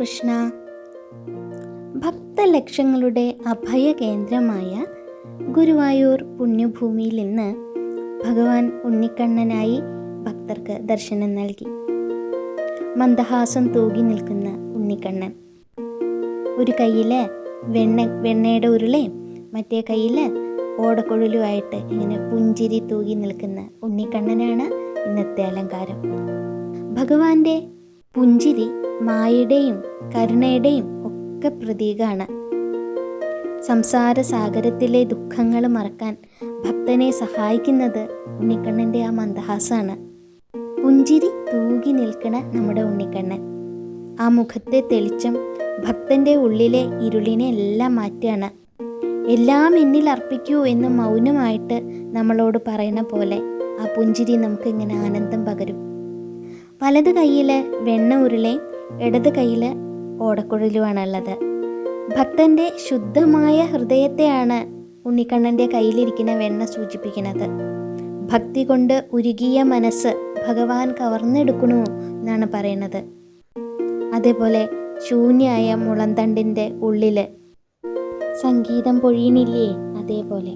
കൃഷ്ണ. ഭക്തലക്ഷങ്ങളുടെ അഭയകേന്ദ്രമായ ഗുരുവായൂർ പുണ്യഭൂമിയിൽ നിന്ന് ഭഗവാൻ ഉണ്ണിക്കണ്ണനായി ഭക്തർക്ക് ദർശനം നൽകി. മന്ദഹാസം തൂകി നിൽക്കുന്ന ഉണ്ണിക്കണ്ണൻ. ഒരു കയ്യിൽ വെണ്ണ വെണ്ണയുടെ ഉരുളയും മറ്റേ കയ്യിൽ ഓടക്കൊഴിലുമായിട്ട് ഇങ്ങനെ പുഞ്ചിരി തൂകി നിൽക്കുന്ന ഉണ്ണിക്കണ്ണനാണ് ഇന്നത്തെ അലങ്കാരം. ഭഗവാന്റെ പുഞ്ചിരി മായയുടെയും കരുണയുടെയും ഒക്കെ പ്രതീകമാണ് സംസാര സാഗരത്തിലെ ദുഃഖങ്ങൾ മറക്കാൻ ഭക്തനെ സഹായിക്കുന്നത് ഉണ്ണിക്കണ്ണന്റെ ആ മന്ദഹാസാണ്. പുഞ്ചിരി തൂകി നിൽക്കണ നമ്മുടെ ഉണ്ണിക്കണ്ണൻ. ആ മുഖത്തെ തെളിച്ചം ഭക്തന്റെ ഉള്ളിലെ ഇരുളിനെ എല്ലാം മാറ്റുകയാണ്. എല്ലാം എന്നിൽ അർപ്പിക്കൂ എന്ന് മൗനമായിട്ട് നമ്മളോട് പറയണ പോലെ ആ പുഞ്ചിരി നമുക്ക് ഇങ്ങനെ ആനന്ദം പകരും. വലത് കയ്യിൽ വെണ്ണ ഉരുളയും ഇടത് കയ്യിൽ ഓടക്കുഴലുമാണുള്ളത് ഭക്തന്റെ ശുദ്ധമായ ഹൃദയത്തെയാണ് ഉണ്ണിക്കണ്ണന്റെ കയ്യിലിരിക്കുന്ന വെണ്ണ സൂചിപ്പിക്കുന്നത്. ഭക്തി കൊണ്ട് ഉരുകിയ മനസ്സ് ഭഗവാൻ കവർന്നെടുക്കണു എന്നാണ് പറയുന്നത്. അതേപോലെ ശൂന്യായ മുളന്തണ്ടിന്റെ ഉള്ളിൽ സംഗീതം പൊഴിയണില്ലേ അതേപോലെ.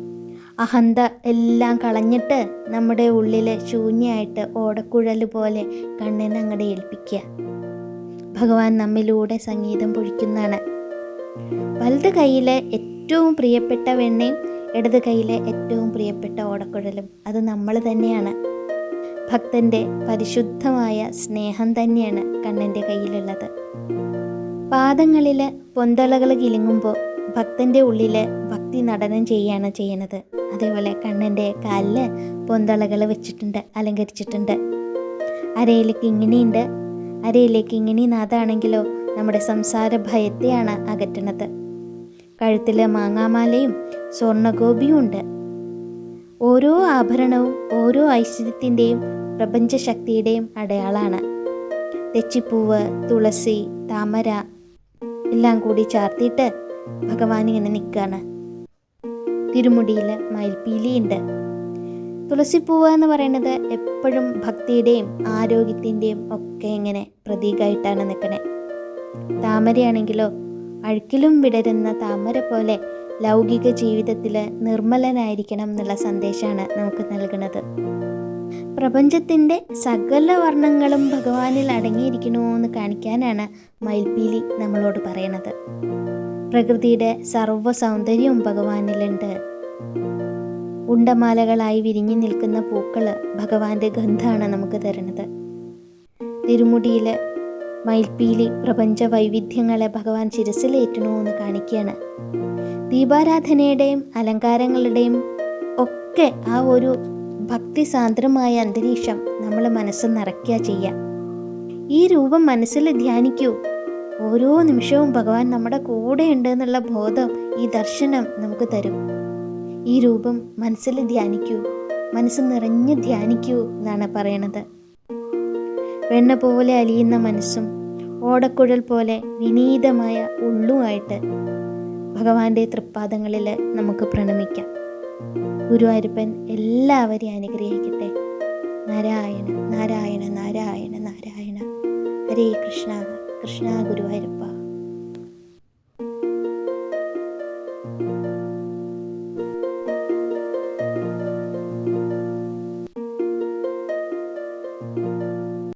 അഹന്ത എല്ലാം കളഞ്ഞിട്ട് നമ്മുടെ ഉള്ളിൽ ശൂന്യമായിട്ട് ഓടക്കുഴൽ പോലെ കണ്ണിനെ അങ്ങടെ ഏൽപ്പിക്കുക. ഭഗവാൻ നമ്മിലൂടെ സംഗീതം പൊഴിക്കുന്നതാണ്. വലത് കൈയിലെ ഏറ്റവും പ്രിയപ്പെട്ട വെണ്ണയും ഇടത് കൈയിലെ ഏറ്റവും പ്രിയപ്പെട്ട ഓടക്കുഴലും അത് നമ്മൾ തന്നെയാണ്. ഭക്തന്റെ പരിശുദ്ധമായ സ്നേഹം തന്നെയാണ് കണ്ണന്റെ കയ്യിലുള്ളത്. പാദങ്ങളിൽ പൊന്തളകൾ കിലുങ്ങുമ്പോൾ ഭക്തന്റെ ഉള്ളിൽ ഭക്തി നടനം ചെയ്യാണ് ചെയ്യണത് അതേപോലെ കണ്ണന്റെ കാലിൽ പൊന്തളകൾ വെച്ചിട്ടുണ്ട് അലങ്കരിച്ചിട്ടുണ്ട്. അരയിലേക്ക് ഇങ്ങനെയുണ്ട്. അരയിലേക്ക് ഇങ്ങനെ നാഥാണെങ്കിലോ നമ്മുടെ സംസാര ഭയത്തെയാണ് അകറ്റണത്. കഴുത്തിലെ മാങ്ങാമാലയും സ്വർണഗോപിയും ഉണ്ട്. ഓരോ ആഭരണവും ഓരോ ഐശ്വര്യത്തിന്റെയും പ്രപഞ്ചശക്തിയുടെയും അടയാളാണ്. തെച്ചിപ്പൂവ് തുളസി താമര എല്ലാം കൂടി ചാർത്തിയിട്ട് ഭഗവാൻ ഇങ്ങനെ നിൽക്കുകയാണ്. തിരുമുടിയിൽ മയിൽപ്പീലിയുണ്ട്. തുളസിപ്പൂവ് എന്ന് പറയുന്നത് എപ്പോഴും ഭക്തിയുടെയും ആരോഗ്യത്തിന്റെയും ഒക്കെ ഇങ്ങനെ പ്രതീകമായിട്ടാണ് നിൽക്കണേ. താമരയാണെങ്കിലോ അഴുക്കിലും വിടരുന്ന താമര പോലെ ലൗകിക ജീവിതത്തിൽ നിർമ്മലനായിരിക്കണം എന്നുള്ള സന്ദേശമാണ് നമുക്ക് നൽകുന്നത്. പ്രപഞ്ചത്തിന്റെ സകല വർണങ്ങളും ഭഗവാനിൽ അടങ്ങിയിരിക്കണോ എന്ന് കാണിക്കാനാണ് മയിൽപ്പീലി നമ്മളോട് പറയണത്. പ്രകൃതിയുടെ സർവ സൗന്ദര്യവും ഭഗവാനിലുണ്ട്. ഉണ്ടമാലകളായി വിരിഞ്ഞു നിൽക്കുന്ന പൂക്കൾ ഭഗവാന്റെ ഗന്ധമാണ് നമുക്ക് തരുന്നത്. തിരുമുടിയിൽ മയിൽപ്പീലി പ്രപഞ്ച വൈവിധ്യങ്ങളെ ഭഗവാൻ ശിരസിലേറ്റണോ എന്ന് കാണിക്കുകയാണ്. ദീപാരാധനയുടെയും അലങ്കാരങ്ങളുടെയും ഒക്കെ ആ ഒരു ഭക്തി സാന്ദ്രമായ അന്തരീക്ഷം നമ്മൾ മനസ്സ് നിറയ്ക്കുക ചെയ്യുക ഈ രൂപം മനസ്സിൽ ധ്യാനിക്കൂ. ഓരോ നിമിഷവും ഭഗവാൻ നമ്മുടെ കൂടെ ഉണ്ട് എന്നുള്ള ബോധം ഈ ദർശനം നമുക്ക് തരും. ഈ രൂപം മനസ്സിൽ ധ്യാനിക്കൂ. മനസ്സ് നിറഞ്ഞു ധ്യാനിക്കൂ എന്നാണ് പറയണത്. വെണ്ണ പോലെ അലിയുന്ന മനസ്സും ഓടക്കുഴൽ പോലെ വിനീതമായ ഉള്ളുമായിട്ട് ഭഗവാന്റെ തൃപ്പാദങ്ങളിൽ നമുക്ക് പ്രണമിക്കാം. ഗുരുവായൂരപ്പൻ എല്ലാവരെയും അനുഗ്രഹിക്കട്ടെ. നാരായണ നാരായണ നാരായണ നാരായണ. ഹരേ കൃഷ്ണ കൃഷ്ണ ഗുരുവായൂരപ്പ